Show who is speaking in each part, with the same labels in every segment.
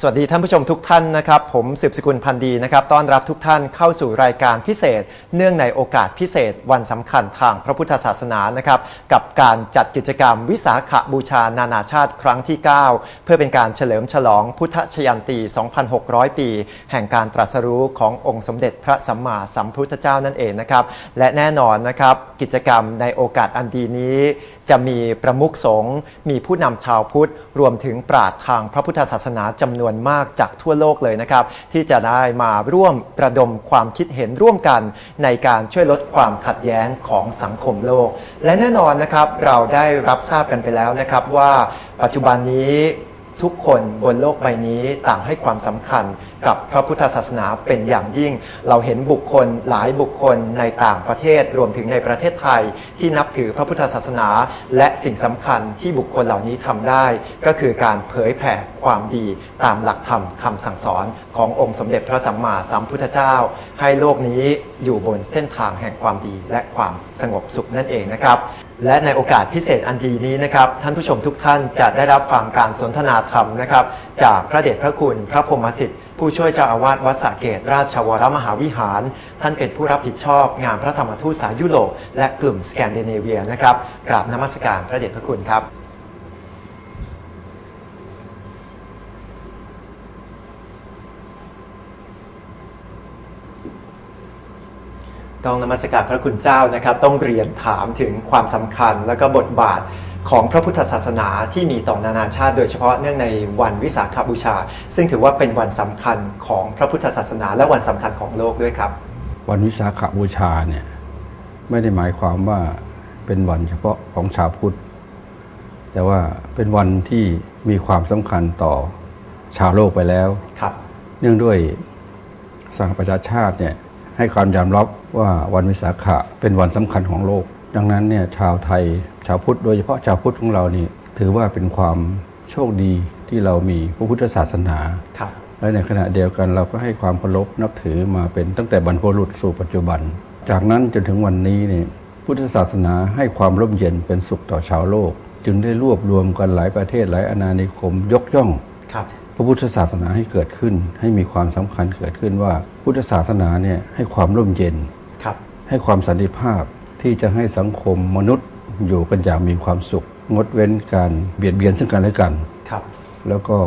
Speaker 1: สวัสดีท่านผู้ชมทุกท่านนะครับ ผมสืบสกุลพันธ์ดีนะครับ ต้อนรับทุกท่านเข้าสู่รายการพิเศษ เนื่องในโอกาสพิเศษ วันสำคัญทางพระพุทธศาสนานะครับ กับการจัดกิจกรรมวิสาขบูชานานาชาติครั้งที่ 9 เพื่อเป็นการเฉลิมฉลองพุทธชยันตี 2,600 ปี แห่งการตรัสรู้ขององค์สมเด็จพระสัมมาสัมพุทธเจ้านั่นเองนะครับ และแน่นอนนะครับกิจกรรมในโอกาสอันดีนี้ จะมีประมุขสงฆ์มีผู้นำชาวพุทธ รวมถึงปราชญ์ทางพระพุทธศาสนาจำนวนมากจากทั่วโลกเลยนะครับ ที่จะได้มาร่วมประดมความคิดเห็นร่วมกัน ในการช่วยลดความขัดแย้งของสังคมโลก และแน่นอนนะครับเราได้รับทราบกันไปแล้วนะครับว่าปัจจุบันนี้ ทุกคนบนโลกใบนี้ต่างให้ความสำคัญกับพระพุทธศาสนาเป็นอย่างยิ่ง เราเห็นบุคคลหลายบุคคลในต่างประเทศรวมถึงในประเทศไทย ที่นับถือพระพุทธศาสนา และสิ่งสำคัญที่บุคคลเหล่านี้ทำได้ ก็คือการเผยแผ่ความดีตามหลักธรรมคำสั่งสอนขององค์สมเด็จพระสัมมาสัมพุทธเจ้า ให้โลกนี้อยู่บนเส้นทางแห่งความดีและความสงบสุขนั่นเองนะครับ และในโอกาสพิเศษอันดีนี้นะครับท่านผู้ชมทุกท่านจะได้รับฟังการสนทนาธรรมนะครับ จากพระเดชพระคุณพระพรหมสิทธิ์ผู้ช่วยเจ้าอาวาสวัดสะเกตราชวรมหาวิหาร ท่านเป็นผู้รับผิดชอบงานพระธรรมทูตสายยุโรปและกลุ่มสแกนดิเนเวียนะครับกราบนมัสการพระเดชพระคุณครับ ต้องนมัสการพระคุณเจ้านะครับ ต้องเรียนถามถึงความสำคัญและก็บทบาทของพระพุทธศาสนาที่มีต่อนานาชาติ โดยเฉพาะเนื่องในวันวิสาขบูชา ซึ่งถือว่าเป็นวันสำคัญของพระพุทธศาสนา และวันสำคัญของโลกด้วยครับ
Speaker 2: วันวิสาขบูชาเนี่ยไม่ได้หมายความว่าเป็นวันเฉพาะของชาวพุทธแต่ว่าเป็นวันที่มีความสำคัญต่อชาวโลกไปแล้ว
Speaker 1: ครับ
Speaker 2: เนื่องด้วยสหประชาชาติเนี่ย ให้ความยอมรับว่าวันวิสาขะเป็นวันสำคัญของโลก ดังนั้นเนี่ยชาวไทยชาวพุทธโดยเฉพาะชาวพุทธของเรานี่ถือว่าเป็นความโชคดีที่เรามีพระพุทธศาสนา
Speaker 1: ครับ
Speaker 2: และในขณะเดียวกันเราก็ให้ความเคารพนับถือมาเป็นตั้งแต่บรรพบุรุษสู่ปัจจุบัน จากนั้นจนถึงวันนี้เนี่ยพุทธศาสนาให้ความร่มเย็นเป็นสุขต่อชาวโลก จึงได้รวบรวมกันหลายประเทศหลายอาณานิคมยกย่อง
Speaker 1: ค รับ
Speaker 2: พระพุทธศาสนาให้เกิดขึ้น ให้มีความสำคัญเกิดขึ้นว่าพุทธศาสนาเนี่ยให้ความร่มเย็น
Speaker 1: ครับ
Speaker 2: ให้ความสันติภาพที่จะให้สังคมมนุษย์อยู่กันอย่างมีความสุข งดเว้นการเบียดเบียนซึ่งกันและกัน
Speaker 1: ครับ
Speaker 2: แล้วก็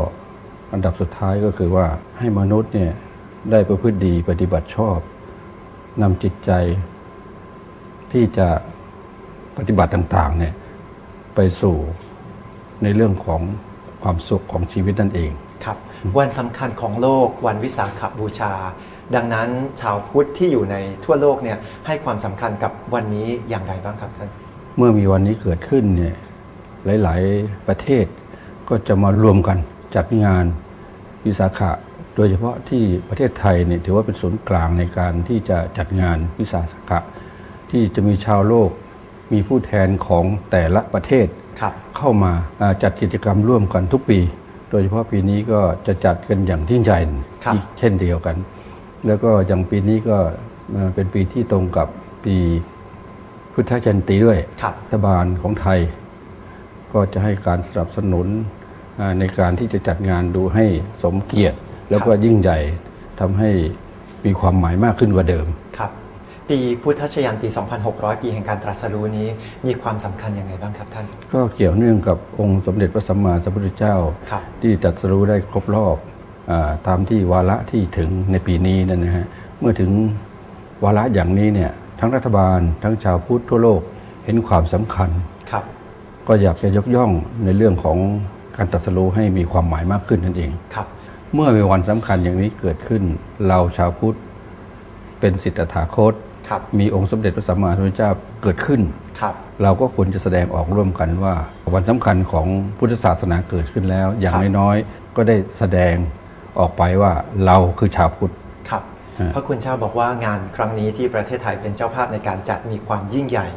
Speaker 2: อันดับสุดท้ายก็คือว่าให้มนุษย์เนี่ยได้ประพฤติดีปฏิบัติชอบนำจิตใจ ที่จะปฏิบัติต่างๆเนี่ยไปสู่ในเรื่องของความสุขของชีวิตนั่นเอง
Speaker 1: ครับ วันสำคัญของโลกวันวิสาขบูชา ดังนั้นชาวพุทธที่อยู่ในทั่วโลกเนี่ยให้ความสำคัญกับวันนี้อย่างไรบ้างครับท่าน
Speaker 2: เมื่อมีวันนี้เกิดขึ้นเนี่ยหลาย ๆ ประเทศก็จะมารวมกันจัดงานวิสาขะโดยเฉพาะที่ประเทศไทยเนี่ยถือว่าเป็นศูนย์กลางในการที่จะจัดงานวิสาขะที่จะมีชาวโลกมีผู้แทนของแต่ละประเทศเข้ามาจัดกิจกรรมร่วมกันทุกปี โดยเฉพาะปีนี้ก็จะจัดกันอย่างยิ่งใหญ่
Speaker 1: ครับ
Speaker 2: อีกเช่นเดียวกัน แล้วก็อย่างปีนี้ก็อ่าเป็นปีที่ตรงกับปีพุทธจันตีด้วย
Speaker 1: ครับ
Speaker 2: รัฐบาลของไทย ก็จะให้การสนับสนุนอ่าในการที่จะจัดงานดูให้สมเกียรติ แล้วก็ยิ่งใหญ่ทำให้มีความหมายมากขึ้นกว่าเดิม
Speaker 1: ครับ ปีพุทธชยันตี 2,600 ปีแห่งการตรัสรู้นี้มีความสำคัญยังไงบ้างครับท่าน
Speaker 2: ก็เกี่ยวเนื่องกับองค์สมเด็จพระสัมมาสัมพุทธเจ้า
Speaker 1: ครับ
Speaker 2: ที่ตรัสรู้ได้ครบรอบอาตามที่วาระที่ถึงในปีนี้นั่นนะฮะเมื่อถึงวาระอย่างนี้เนี่ยทั้งรัฐบาล ทั้งชาวพุทธทั่วโลกเห็นความสำคัญ
Speaker 1: ครับ
Speaker 2: ก็อยากจะยกย่องในเรื่องของการตรัสรู้ให้มีความหมายมากขึ้นนั่นเอง
Speaker 1: ครับ
Speaker 2: เมื่อมีวันสำคัญอย่างนี้เกิดขึ้นเราชาวพุทธเป็นสิทธาคต
Speaker 1: ครับ
Speaker 2: มีองค์สมเด็จพระสัมมาสัมพุทธเจ้าเกิดขึ้น
Speaker 1: ครับ
Speaker 2: เราก็ควรจะแสดงออกร่วมกันว่า วันสำคัญของพุทธศาสนาเกิดขึ้นแล้ว อย่าง
Speaker 1: ครับ
Speaker 2: น้อยๆก็ได้แสดงออกไปว่าเราคือชาวพุทธ
Speaker 1: ครับ
Speaker 2: ฮะ
Speaker 1: พระคุณเจ้าบอกว่างานครั้งนี้ที่ประเทศไทยเป็นเจ้าภาพในการจัดมีความยิ่งใหญ่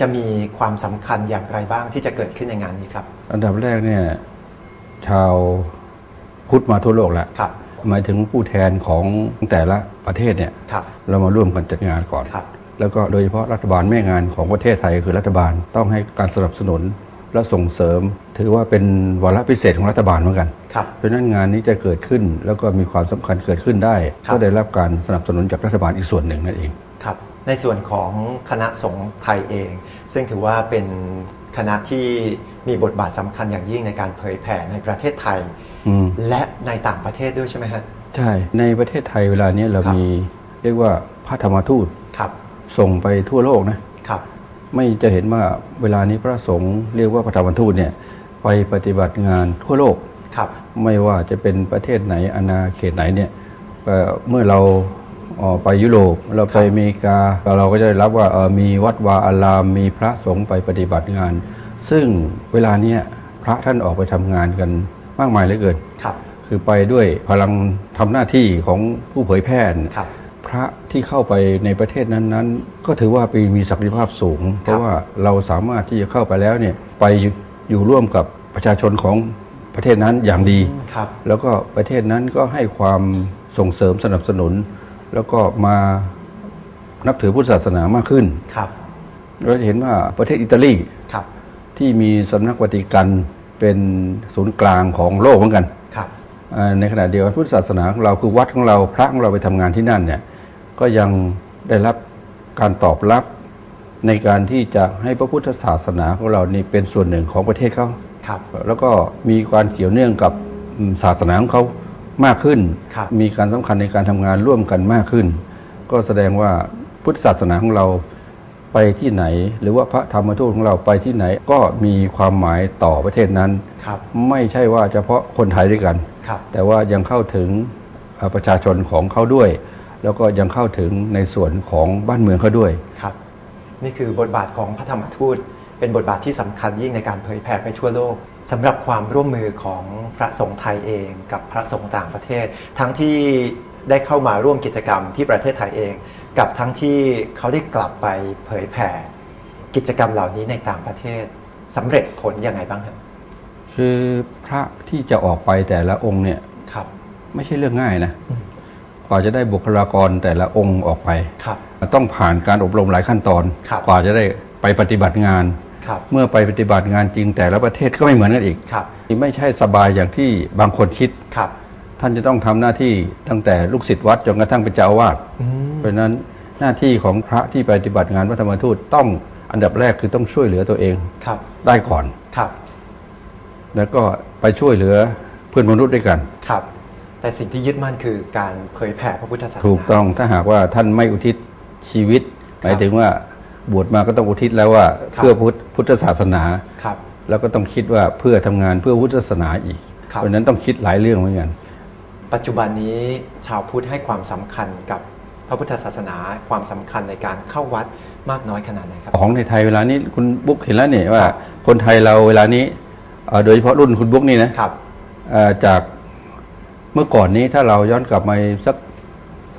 Speaker 1: จะมีความสำคัญอย่างไรบ้างที่จะเกิดขึ้นในงานนี้ครับ
Speaker 2: อันดับแรกเนี่ยชาวพุทธมาทั่วโลกแหละ
Speaker 1: ครับ
Speaker 2: หมายถึงผู้แทนของแต่ละประเทศเนี่ย
Speaker 1: ครับ
Speaker 2: เรามาร่วมกันจัดงานก่อน
Speaker 1: ครับ
Speaker 2: แล้วก็โดยเฉพาะรัฐบาลแม่งานของประเทศไทยคือรัฐบาลต้องให้การสนับสนุนและส่งเสริม ถือว่าเป็นวาระพิเศษของรัฐบาลเหมือนกัน
Speaker 1: คครับ
Speaker 2: เพราะฉะนั้นงานนี้จะเกิดขึ้นแล้วก็มีความสำคัญเกิดขึ้นได้
Speaker 1: ครับ
Speaker 2: ก็ได้รับการสนับสนุนจากรัฐบาลอีกส่วนหนึ่งนั่นเอง
Speaker 1: ครับในส่วนของคณะสงฆ์ไทยเอง ซึ่งถือว่าเป็น คณะที่มีบทบาทสำคัญอย่างยิ่งในการเผยแผ่ในประเทศไทย
Speaker 2: อืม
Speaker 1: และในต่างประเทศด้วยใช่ไหมฮะ
Speaker 2: ใช่ในประเทศไทยเวลานี้เรา
Speaker 1: ครับ
Speaker 2: มีเรียกว่าพระธรรมทูต
Speaker 1: ครับ
Speaker 2: ส่งไปทั่วโลกนะ
Speaker 1: ครับ
Speaker 2: ไม่จะเห็นว่าเวลานี้พระสงฆ์เรียกว่าพระธรรมทูตเนี่ยไปปฏิบัติงานทั่วโลก
Speaker 1: ครับ
Speaker 2: ไม่ว่าจะเป็นประเทศไหนอาณาเขตไหนเนี่ยเอ่อเมื่อเราเอ่อ ไปยุโรปเราไปอเมริกา เราก็จะได้รับว่าเอ่อมีวัดวาอาราม มีพระสงฆ์ไปปฏิบัติงาน ซึ่งเวลาเนี้ยพระท่านออกไปทำงานกันมากมายเหลือเกิน
Speaker 1: ครับ
Speaker 2: คือไปด้วยพลังทำหน้าที่ของผู้เผยแพร่เนี่ย
Speaker 1: ครับ
Speaker 2: พระที่เข้าไปในประเทศนั้นๆ ก็ถือว่าเป็นมีศักยภาพสูง เพราะว่าเราสามารถที่จะเข้าไปแล้วเนี่ยไปอยู่อยู่ร่วมกับประชาชนของประเทศนั้นอย่างดี
Speaker 1: ครับ
Speaker 2: แล้วก็ประเทศนั้นก็ให้ความส่งเสริมสนับสนุน แล้วก็มานับถือพุทธศาสนามากขึ้น
Speaker 1: ครับ
Speaker 2: เราจะเห็นว่าประเทศอิตาลี
Speaker 1: ครับ
Speaker 2: ที่มีสำนักวัติกันเป็นศูนย์กลางของโลกเหมือนกัน
Speaker 1: ครับ
Speaker 2: อ่าในขณะเดียวกันพุทธศาสนาของเราคือวัดของเราพระของเราไปทำงานที่นั่นเนี่ยก็ยังได้รับการตอบรับในการที่จะให้พระพุทธศาสนาของเรานี่เป็นส่วนหนึ่งของประเทศเขา
Speaker 1: ครับ
Speaker 2: แล้วก็มีการเกี่ยวเนื่องกับอืมศาสนาของเขา มากขึ้น
Speaker 1: ครับ
Speaker 2: มีการสำคัญในการทำงานร่วมกันมากขึ้น ก็แสดงว่าพุทธศาสนาของเราไปที่ไหน หรือว่าพระธรรมทูตของเราไปที่ไหนก็มีความหมายต่อประเทศนั้น
Speaker 1: ครับ
Speaker 2: ไม่ใช่ว่าเฉพาะคนไทยด้วยกัน
Speaker 1: ครับ
Speaker 2: แต่ว่ายังเข้าถึงเอ่อประชาชนของเขาด้วย แล้วก็ยังเข้าถึงในส่วนของบ้านเมืองเขาด้วย
Speaker 1: ครับ นี่คือบทบาทของพระธรรมทูต เป็นบทบาทที่สำคัญยิ่งในการเผยแผ่ไปทั่วโลก สำหรับความร่วมมือของพระสงฆ์ไทยเองกับพระสงฆ์ต่างประเทศ ทั้งที่ได้เข้ามาร่วมกิจกรรมที่ประเทศไทยเอง กับทั้งที่เขาได้กลับไปเผยแผ่กิจกรรมเหล่านี้ในต่างประเทศสำเร็จผลยังไงบ้างครับ
Speaker 2: คือพระที่จะออกไปแต่ละองค์เนี่ย
Speaker 1: ครับ
Speaker 2: ไม่ใช่เรื่องง่ายนะกว่าจะได้บุคลากรแต่ละองค์ออกไป
Speaker 1: ครับ
Speaker 2: ต้องผ่านการอบรมหลายขั้นตอน
Speaker 1: ครับ
Speaker 2: กว่าจะได้ไปปฏิบัติงาน
Speaker 1: ครับ
Speaker 2: เมื่อไปปฏิบัติงานจริงแต่ละประเทศก็ไม่เหมือนกันอีก
Speaker 1: ครับ
Speaker 2: ไม่ใช่สบายอย่างที่บางคนคิด
Speaker 1: ครับ
Speaker 2: ท่านจะต้องทำหน้าที่ตั้งแต่ลูกศิษย์วัดจนกระทั่งเป็นเจ้าอาวาส
Speaker 1: อืม
Speaker 2: เพราะฉะนั้นหน้าที่ของพระที่ปฏิบัติงานพระธรรมทูตต้องอันดับแรกคือต้องช่วยเหลือตัวเอง
Speaker 1: ครับ
Speaker 2: ได้ก่อน
Speaker 1: ครับ
Speaker 2: แล้วก็ไปช่วยเหลือเพื่อนมนุษย์ด้วยกัน
Speaker 1: ครับ แต่สิ่งที่ยึดมั่นคือการเผยแผ่พระพุทธศาสนา
Speaker 2: ถูกต้องถ้าหากว่าท่านไม่อุทิศชีวิตหมายถึงว่า บวชมาก็ต้องอุทิศแล้วว่า
Speaker 1: ครับ
Speaker 2: เพื่อพุทธพุทธศาสนา
Speaker 1: ครับ
Speaker 2: แล้วก็ต้องคิดว่าเพื่อทำงานเพื่อพุทธศาสนาอีก
Speaker 1: ครับ
Speaker 2: เพราะฉะนั้นต้องคิดหลายเรื่องเหมือนกัน
Speaker 1: ปัจจุบันนี้ชาวพุทธให้ความสำคัญกับพระพุทธศาสนาความสำคัญในการเข้าวัดมากน้อยขนาดไหนครับ
Speaker 2: ของในไทยเวลานี้คุณบุ๊กเห็นแล้วเนี่ยว่า
Speaker 1: ครับ
Speaker 2: คนไทยเราเวลานี้เอ่อโดยเฉพาะรุ่นคุณบุ๊กนี่นะครับเอ่อจากเมื่อก่อนนี้ถ้าเราย้อนกลับมาสัก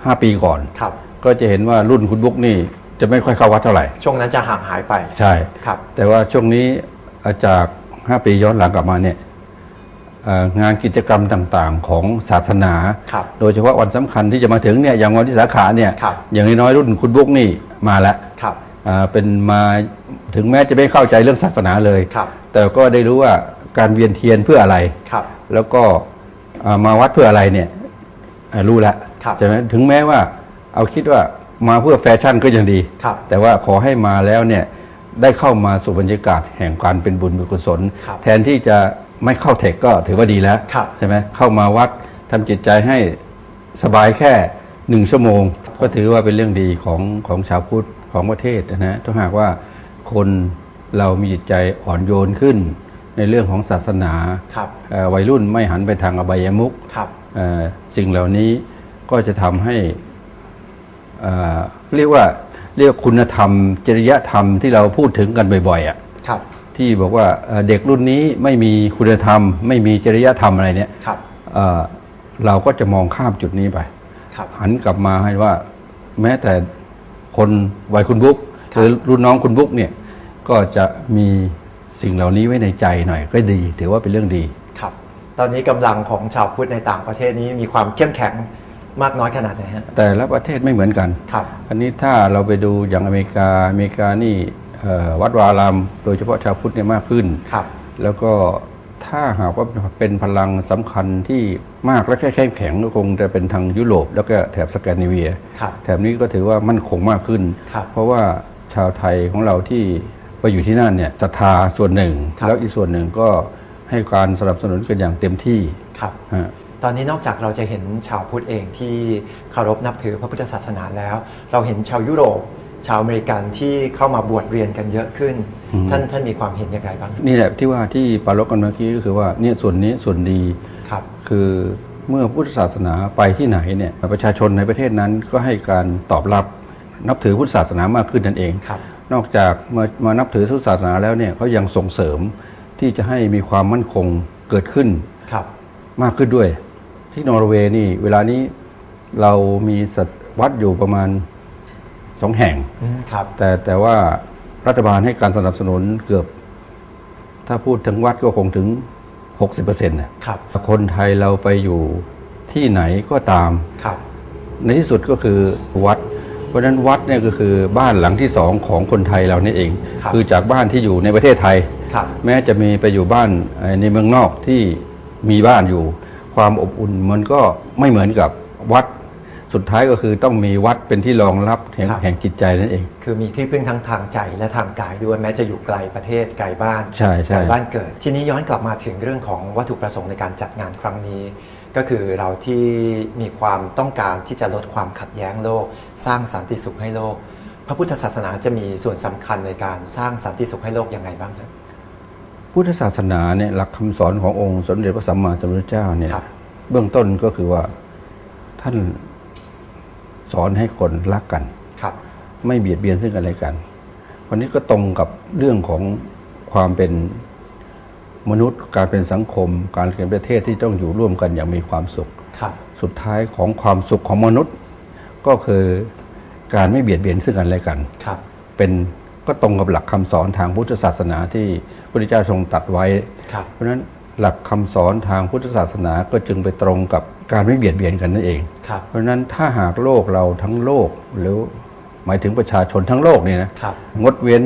Speaker 2: ห้าปีก่อน
Speaker 1: ครับ
Speaker 2: ก็จะเห็นว่ารุ่นคุณบุ๊กนี่ จะไม่ค่อยเข้าวัดเท่าไหร่
Speaker 1: ช่วงนั้นจะห่างหายไป
Speaker 2: ใช่
Speaker 1: ครับ
Speaker 2: แต่ว่าช่วงนี้เอ่อจาก 5 ปีย้อนหลังกลับมาเนี่ยเอ่องานกิจกรรมต่างๆ ของศาสนา
Speaker 1: ครับ
Speaker 2: โดยเฉพาะวันสำคัญที่จะมาถึงเนี่ยอย่างวันที่สาขาเนี่ย
Speaker 1: ครับ
Speaker 2: อย่างน้อยๆรุ่นคุณบุ๊กนี่มาแล้ว
Speaker 1: ครับ
Speaker 2: อ่าเป็นมาถึงแม้จะไม่เข้าใจเรื่องศาสนาเลย
Speaker 1: ครับ
Speaker 2: แต่ก็ได้รู้ว่าการเวียนเทียนเพื่ออะไร
Speaker 1: ครับ
Speaker 2: แล้วก็อ่ามาวัดเพื่ออะไรเนี่ยอ่ารู้แล้ว
Speaker 1: ครับ
Speaker 2: ใช่ไหมถึงแม้ว่าเอาคิดว่า มาเพื่อแฟชั่นก็ยังดี
Speaker 1: ครับ
Speaker 2: แต่ว่าขอให้มาแล้วเนี่ยได้เข้ามาสู่บรรยากาศแห่งการเป็นบุญเป็นกุศล
Speaker 1: ครับ
Speaker 2: แทนที่จะไม่เข้าเทคก็ถือว่าดีแล้ว
Speaker 1: ครับ
Speaker 2: ใช่ไหมเข้ามาวัดทำจิตใจให้สบายแค่หนึ่งชั่วโมง ก็ถือว่าเป็นเรื่องดีของของชาวพุทธของประเทศนะฮะถ้าหากว่าคนเรามีจิตใจอ่อนโยนขึ้น ในเรื่องของศาสนา
Speaker 1: ครับ
Speaker 2: เอ่อวัยรุ่นไม่หันไปทางอบายมุข
Speaker 1: ครับ
Speaker 2: เอ่อสิ่งเหล่านี้ก็จะทำให้ เอ่อเรียกว่าเรียกว่าคุณธรรม จริยธรรมที่เราพูดถึงกันบ่อยๆอะ
Speaker 1: ครับ
Speaker 2: ที่บอกว่าเอ่อเด็กรุ่นนี้ไม่มีคุณธรรม ไม่มีจริยธรรมอะไรเนี่ย
Speaker 1: ครับ
Speaker 2: เอ่อเราก็จะมองข้ามจุดนี้ไป
Speaker 1: ครับ
Speaker 2: หันกลับมาให้ว่า แม้แต่คนวัยคุณบุ๊ก
Speaker 1: ครับ
Speaker 2: หรือรุ่นน้องคุณบุ๊กเนี่ยก็จะมีสิ่งเหล่านี้ไว้ในใจหน่อยก็ดี ถือว่าเป็นเรื่องดี
Speaker 1: ครับ ตอนนี้กำลังของชาวพุทธในต่างประเทศนี้มีความเข้มแข็ง มากน้อยขนาดไหนฮะ
Speaker 2: แต่ละประเทศไม่เหมือนกัน
Speaker 1: ครับ
Speaker 2: อันนี้ถ้าเราไปดูอย่างอเมริกาอเมริกานี่เอ่อวัดวาอาราม โดยเฉพาะชาวพุทธเนี่ยมากขึ้น
Speaker 1: ครับ
Speaker 2: แล้วก็ถ้าหากว่าเป็นพลังสำคัญที่มากและแค่เข้มแข็งก็คงจะเป็นทางยุโรป แล้วก็แถบสแกนดิเวีย
Speaker 1: ครับ
Speaker 2: แถบนี้ก็ถือว่ามั่นคงมากขึ้น
Speaker 1: ครับ
Speaker 2: เพราะว่าชาวไทยของเราที่ไปอยู่ที่นั่นเนี่ยศรัทธาส่วนหนึ่ง
Speaker 1: ครับ
Speaker 2: แล้วอีกส่วนหนึ่งก็ให้การสนับสนุนกันอย่างเต็มที่
Speaker 1: ครับ
Speaker 2: ฮะ
Speaker 1: ตอนนี้นอกจากเราจะเห็นชาวพุทธเองที่เคารพนับถือพระพุทธศาสนาแล้ว เราเห็นชาวยุโรป ชาวอเมริกันที่เข้ามาบวชเรียนกันเยอะขึ้น
Speaker 2: อืม
Speaker 1: ท่านท่านมีความเห็นอย่างไรบ้าง
Speaker 2: นี่แหละที่ว่าที่ปรารบกันเมื่อกี้ก็คือว่าเนี่ยส่วนนี้ส่วนดี
Speaker 1: ครับ
Speaker 2: คือเมื่อพุทธศาสนาไปที่ไหนเนี่ยประชาชนในประเทศนั้นก็ให้การตอบรับนับถือพุทธศาสนามากขึ้นนั่นเอง
Speaker 1: ครับ
Speaker 2: นอกจากมามานับถือพุทธศาสนาแล้วเนี่ยเขายังส่งเสริมที่จะให้มีความมั่นคงเกิดขึ้น
Speaker 1: ครับ
Speaker 2: มากขึ้นด้วย ที่นอร์เวย์นี่เวลานี้เรามีสัตวัดอยู่ประมาณสองแห่ง
Speaker 1: อืมครับ
Speaker 2: แต่แต่ว่ารัฐบาลให้การสนับสนุนเกือบ ถ้าพูดถึงวัดก็คงถึง 60%นะครับ คนไทยเราไปอยู่ที่ไหนก็ตาม
Speaker 1: ครับ
Speaker 2: ในที่สุดก็คือวัด เพราะฉะนั้นวัดเนี่ยก็คือบ้านหลังที่สองของคนไทยเรานี่เอง
Speaker 1: ครับ
Speaker 2: อจากบ้านที่อยู่ในประเทศไทย
Speaker 1: ครับ
Speaker 2: แม้จะมีไปอยู่บ้านเอ่อในเมืองนอกที่มีบ้านอยู่ ความอบอุ่นมันก็ไม่เหมือนกับวัดสุดท้ายก็คือต้องมีวัดเป็นที่รองรับแห่ง
Speaker 1: ครับ
Speaker 2: แห่งจิตใจนั่นเอง
Speaker 1: คือมีที่พึ่งทั้งทางใจและทางกายด้วยแม้จะอยู่ไกลประเทศไกลบ้าน
Speaker 2: ใช่ใช่
Speaker 1: ไกลบ้านเกิด ทีนี้ย้อนกลับมาถึงเรื่องของวัตถุประสงค์ในการจัดงานครั้งนี้ ก็คือเราที่มีความต้องการที่จะลดความขัดแย้งโลก สร้างสันติสุขให้โลก พระพุทธศาสนาจะมีส่วนสำคัญในการสร้างสันติสุขให้โลกยังไงบ้างครับ
Speaker 2: พุทธศาสนาเนี่ยหลักคำสอนขององค์สมเด็จพระสัมมาสัมพุทธเจ้าเนี่ย
Speaker 1: ครับ
Speaker 2: เบื้องต้นก็คือว่าท่านสอนให้คนรักกัน
Speaker 1: ครับ
Speaker 2: ไม่เบียดเบียนซึ่งกันและกัน วันนี้ก็ตรงกับเรื่องของความเป็นมนุษย์การเป็นสังคม การเป็นประเทศที่ต้องอยู่ร่วมกันอย่างมีความสุข
Speaker 1: ครับ
Speaker 2: สุดท้ายของความสุขของมนุษย์ ก็คือการไม่เบียดเบียนซึ่งกันและกัน
Speaker 1: ครับ
Speaker 2: เป็น ก็ตรงกับหลักคำสอนทางพุทธศาสนาที่พระพุทธเจ้าทรงตรัดไว้
Speaker 1: ครับ
Speaker 2: เพราะฉะนั้นหลักคำสอนทางพุทธศาสนาก็จึงไปตรงกับการไม่เบียดเบียนกันนั่นเอง
Speaker 1: ครับ
Speaker 2: เพราะฉะนั้นถ้าหากโลกเราทั้งโลกหรือหมายถึงประชาชนทั้งโลกเนี่ยนะครับงดเว้น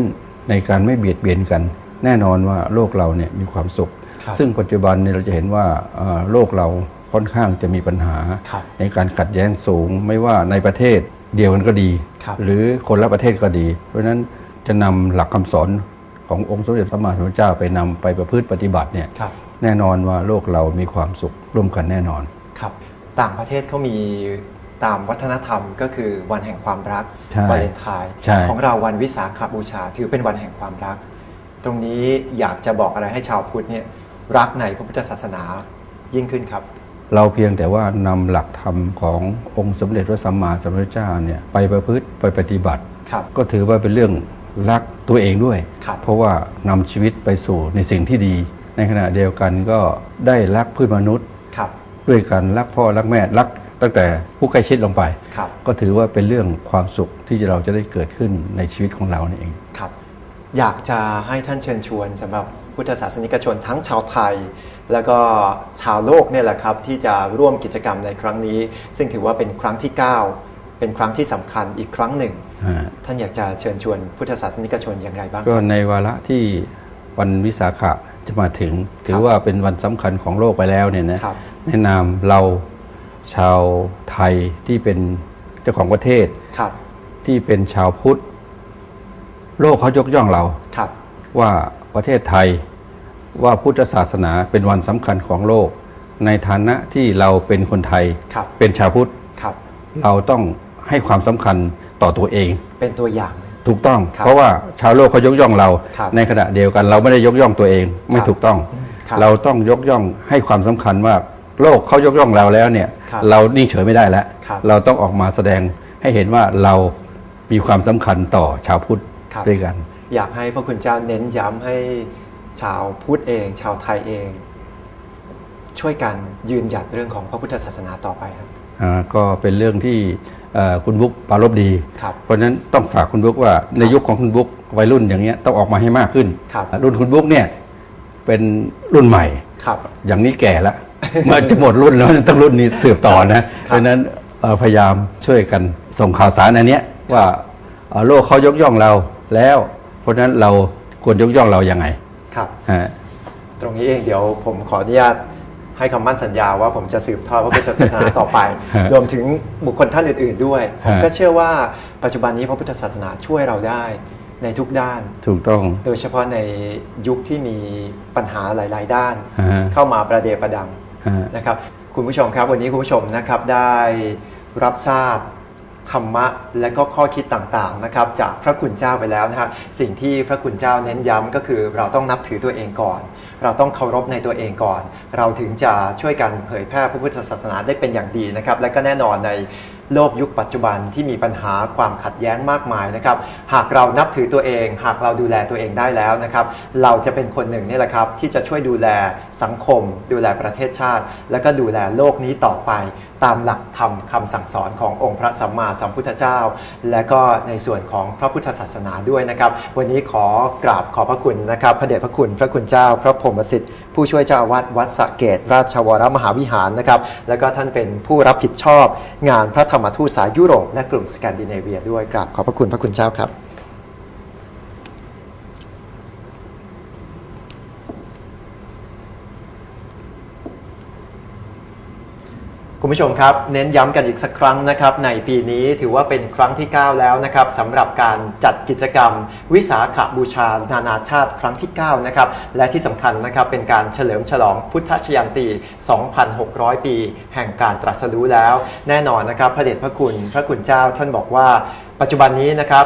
Speaker 2: ในการไม่เบียดเบียนกัน แน่นอนว่าโลกเราเนี่ยมีความสุข
Speaker 1: ครับ
Speaker 2: ซึ่งปัจจุบันเนี่ยเราจะเห็นว่าเอ่อโลกเราค่อนข้างจะมีปัญหา
Speaker 1: ครับ
Speaker 2: ในการขัดแย้งสูง ไม่ว่าในประเทศเดียวกันก็ดี
Speaker 1: ครับ
Speaker 2: หรือคนละประเทศก็ดี เพราะฉะนั้น จะนำหลักคำสอนขององค์สมเด็จพระมหาสัมพุทธเจ้าไปนำไปประพฤติปฏิบัติเนี่ย
Speaker 1: ครับ
Speaker 2: แน่นอนว่าโลกเรามีความสุขร่วมกันแน่นอน
Speaker 1: ครับต่างประเทศเขามีตามวัฒนธรรมก็คือวันแห่งความรัก
Speaker 2: ใช่
Speaker 1: วาเลนไทน์
Speaker 2: ใช่
Speaker 1: ของเราวันวิสาขบูชา ถือเป็นวันแห่งความรัก ตรงนี้อยากจะบอกอะไรให้ชาวพุทธเนี่ยรักในพระพุทธศาสนายิ่งขึ้นครับ
Speaker 2: เราเพียงแต่ว่านำหลักธรรมขององค์สมเด็จพระสัมมาสัมพุทธเจ้าเนี่ยไปประพฤติไปปฏิบัติ
Speaker 1: ครับ
Speaker 2: ก็ถือว่าเป็นเรื่อง รักตัวเองด้วย
Speaker 1: ครับ
Speaker 2: เพราะว่านำชีวิตไปสู่ในสิ่งที่ดี ในขณะเดียวกันก็ได้รักเพื่อนมนุษย์
Speaker 1: ครับ
Speaker 2: ด้วยกันรักพ่อรักแม่รักตั้งแต่ผู้ใกล้ชิดลงไป
Speaker 1: ครับ
Speaker 2: ก็ถือว่าเป็นเรื่องความสุขที่เราจะได้เกิดขึ้นในชีวิตของเรานี่เอง
Speaker 1: ครับอยากจะให้ท่านเชิญชวนสำหรับพุทธศาสนิกชนทั้งชาวไทย แล้วก็ชาวโลกเนี่ยแหละครับที่จะร่วมกิจกรรมในครั้งนี้ ซึ่งถือว่าเป็นครั้งที่ 9 เป็นครั้งที่สำคัญอีกครั้งหนึ่ง ท่านอยากจะเชิญชวนพุทธศาสนิกชนอย่างไรบ้าง
Speaker 2: ก็ในวาระที่วันวิสาขะจะมาถึง ถือว่าเป็นวันสำคัญของโลกไปแล้วเนี่ยนะครับในนามเราชาวไทยที่เป็นเจ้าของประเทศ
Speaker 1: ครับ
Speaker 2: ที่เป็นชาวพุทธ โลกเขายกย่องเรา
Speaker 1: ครับ
Speaker 2: ว่าประเทศไทยว่าพุทธศาสนาเป็นวันสำคัญของโลก ในฐานะที่เราเป็นคนไทย
Speaker 1: ครับ
Speaker 2: เป็นชาวพุทธ
Speaker 1: ครับ
Speaker 2: เราต้อง ให้ความสำคัญต่อตัวเอง
Speaker 1: เป็นตัวอย่างนะ
Speaker 2: ถูกต้อง
Speaker 1: ครับ
Speaker 2: เพราะว่าชาวโลกเขายกย่องเรา
Speaker 1: ครับ
Speaker 2: ในขณะเดียวกันเราไม่ได้ยกย่องตัวเองไม่
Speaker 1: ครับ
Speaker 2: ถูกต้อง
Speaker 1: ครับ
Speaker 2: เราต้องยกย่องให้ความสำคัญว่าโลกเขายกย่องเราแล้วเนี่ย
Speaker 1: ครับ
Speaker 2: เรานิ่งเฉยไม่ได้แล้ว
Speaker 1: ครับ
Speaker 2: เราต้องออกมาแสดงให้เห็นว่าเรามีความสำคัญต่อชาวพุทธ
Speaker 1: ครับ
Speaker 2: ด้วยกัน
Speaker 1: อยากให้พระคุณเจ้าเน้นย้ำให้ชาวพุทธเอง ชาวไทยเอง ช่วยกันยืนหยัดเรื่องของพระพุทธศาสนาต่อไปครับ
Speaker 2: อ่า ก็เป็นเรื่องที่เอ่อคุณบุ๊กปรารบดี
Speaker 1: ครับ
Speaker 2: เพราะฉะนั้นต้องฝากคุณบุ๊กว่าในยุคของคุณบุ๊กวัยรุ่นอย่างเงี้ยต้องออกมาให้มากขึ้น
Speaker 1: ครับ
Speaker 2: รุ่นคุณบุ๊กเนี่ยเป็นรุ่นใหม่
Speaker 1: ครับ
Speaker 2: อย่างนี้แก่แล้วเมื่อจะหมดรุ่นแล้วต้องรุ่นนี้สืบต่อนะเพราะฉะนั้นเอ่อพยายามช่วยกันส่งข่าวสารอันเนี้ยว่าเอ่อโลกเขายกย่องเราแล้ว เพราะฉะนั้นเราควรยกย่องเรายังไง
Speaker 1: ครับ
Speaker 2: ฮะ
Speaker 1: ตรงนี้เองเดี๋ยวผมขออนุญาต ให้คำมั่นสัญญาว่าผมจะสืบทอดพระพุทธศาสนาต่อไป
Speaker 2: ฮะ
Speaker 1: รวมถึงบุคคลท่านอื่น ๆ ด้วย ผม
Speaker 2: ฮะ
Speaker 1: ก็เชื่อว่าปัจจุบันนี้พระพุทธศาสนาช่วยเราได้ในทุกด้าน
Speaker 2: ถูกต้อง
Speaker 1: โดยเฉพาะในยุคที่มีปัญหาหลาย ๆ ด้าน
Speaker 2: ฮะ
Speaker 1: เข้ามาประเดประดัง
Speaker 2: ฮะ
Speaker 1: นะครับคุณผู้ชมครับวันนี้คุณผู้ชมนะครับได้รับทราบ ธรรมะและก็ข้อคิดต่างๆนะครับจากพระคุณเจ้าไปแล้วนะครับสิ่งที่พระคุณเจ้าเน้นย้ำก็คือเราต้องนับถือตัวเองก่อน เราต้องเคารพในตัวเองก่อน เราถึงจะช่วยกันเผยแพร่พระพุทธศาสนาได้เป็นอย่างดีนะครับและก็แน่นอนในโลกยุคปัจจุบันที่มีปัญหาความขัดแย้งมากมายนะครับ หากเรานับถือตัวเอง หากเราดูแลตัวเองได้แล้วนะครับ เราจะเป็นคนหนึ่งนี่แหละครับ ที่จะช่วยดูแลสังคม ดูแลประเทศชาติ และก็ดูแลโลกนี้ต่อไป ตามหลักธรรมคำสั่งสอนขององค์พระสัมมาสัมพุทธเจ้า และก็ในส่วนของพระพุทธศาสนาด้วยนะครับ วันนี้ขอกราบขอบพระคุณนะครับ พระเดชพระคุณพระคุณเจ้า พระพรหมสิทธิ์ผู้ช่วยเจ้าอาวาสวัดสะเกตราชวรมหาวิหารนะครับ แล้วก็ท่านเป็นผู้รับผิดชอบ งานพระธรรมทูตสายยุโรปและกลุ่มสแกนดิเนเวียด้วยกราบขอบพระคุณพระคุณเจ้าครับ ผู้ชมครับ เน้นย้ำกันอีกสักครั้งนะครับในปีนี้ถือว่าเป็นครั้งที่ 9 แล้วนะครับสำหรับการจัดกิจกรรม วิสาขบูชานานาชาติครั้งที่ 9 นะครับ และที่สำคัญนะครับเป็นการเฉลิมฉลองพุทธชยันตี 2,600 ปี แห่งการตรัสรู้แล้ว แน่นอนนะครับพระเดชพระคุณพระคุณเจ้าท่านบอกว่า ปัจจุบันนี้นะครับ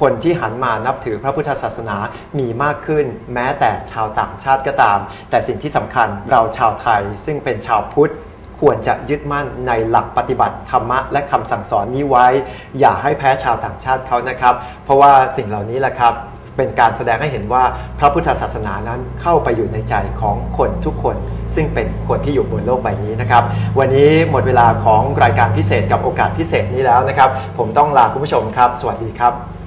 Speaker 1: คนที่หันมานับถือพระพุทธศาสนามีมากขึ้น แม้แต่ชาวต่างชาติก็ตาม แต่สิ่งที่สำคัญเราชาวไทยซึ่งเป็นชาวพุทธ ควรจะยึดมั่นในหลักปฏิบัติธรรมะและคำสั่งสอนนี้ไว้ อย่าให้แพ้ชาวต่างชาติเขานะครับ เพราะว่าสิ่งเหล่านี้แหละครับเป็นการแสดงให้เห็นว่าพระพุทธศาสนานั้นเข้าไปอยู่ในใจของคนทุกคน ซึ่งเป็นคนที่อยู่บนโลกใบนี้นะครับ วันนี้หมดเวลาของรายการพิเศษกับโอกาสพิเศษนี้แล้วนะครับ ผมต้องลาคุณผู้ชมครับ สวัสดีครับ